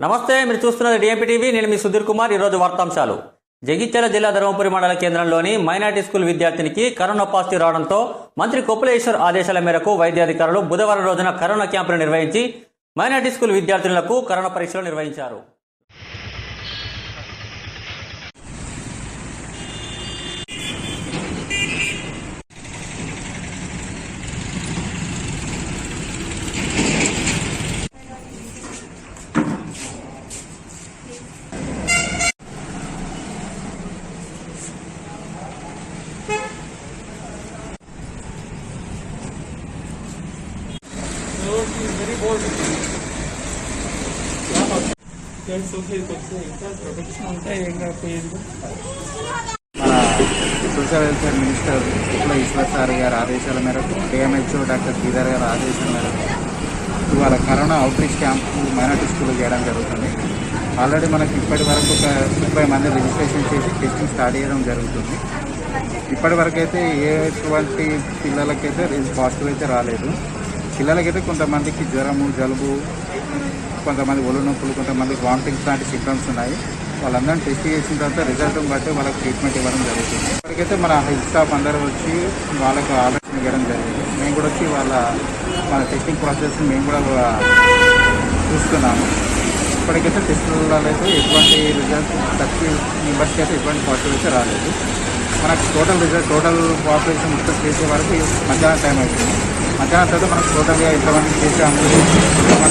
నమస్తే మీరు చూస్తున్నది డిఎంపీ టీవీ నేను మీ సుధీర్ కుమార్. ఈరోజు వార్తాంశాలు. జగిత్యాల జిల్లా ధర్మపురి మండల కేంద్రంలోని మైనార్టీ స్కూల్ విద్యార్థినికి కరోనా పాజిటివ్ రావడంతో మంత్రి కొప్పులేశ్వర్ ఆదేశాల మేరకు వైద్యాధికారులు బుధవారం రోజున కరోనా క్యాంపులు నిర్వహించి మైనార్టీ స్కూల్ విద్యార్థులకు కరోనా పరీక్షలు నిర్వహించారు. మన social welfare minister Uppula Eshwar sir గారి ఆదేశాల మేరకు డిఎంహెచ్ఓ డాక్టర్ శ్రీధర్ గారి ఆదేశాల మేరకు ఇవాళ corona outreach camp minority school చేయడం జరుగుతుంది ఆల్రెడీ మనకి ఇప్పటి వరకు ఒక ముప్పై మంది రిజిస్ట్రేషన్ చేసి టెస్టింగ్ స్టార్ట్ చేయడం జరుగుతుంది. ఇప్పటి వరకు అయితే ఎటువంటి పిల్లలకైతే పాజిటివ్ అయితే రాలేదు పిల్లలకైతే కొంతమందికి జ్వరము జలుబు కొంతమంది ఒళ్ళు నొప్పులు కొంతమందికి వామిటింగ్స్ లాంటి సిమ్టమ్స్ ఉన్నాయి. వాళ్ళందరినీ టెస్ట్ చేసిన తర్వాత రిజల్ట్ బట్టి వాళ్ళకి ట్రీట్మెంట్ ఇవ్వడం జరుగుతుంది. ఇప్పటికైతే మన హెల్త్ స్టాఫ్ అందరూ వచ్చి వాళ్ళకు ఆలోచన ఇవ్వడం జరిగింది. మేము కూడా వచ్చి వాళ్ళ మన టెస్టింగ్ ప్రాసెస్ మేము కూడా చూస్తున్నాము. ఇప్పటికైతే టెస్టులలో అయితే ఎటువంటి రిజల్ట్ థర్టీ మెంబర్స్కి అయితే ఎటువంటి పాజిటివ్ అయితే రాలేదు. మనకు టోటల్ రిజల్ట్ టోటల్ పాపులేషన్ మొత్తం చేసే వరకు మధ్యాహ్నం టైం అవుతుంది. మధ్యాహ్నం తర్వాత మనకు టోటల్గా ఎంతమంది చేసే ఎంతమంది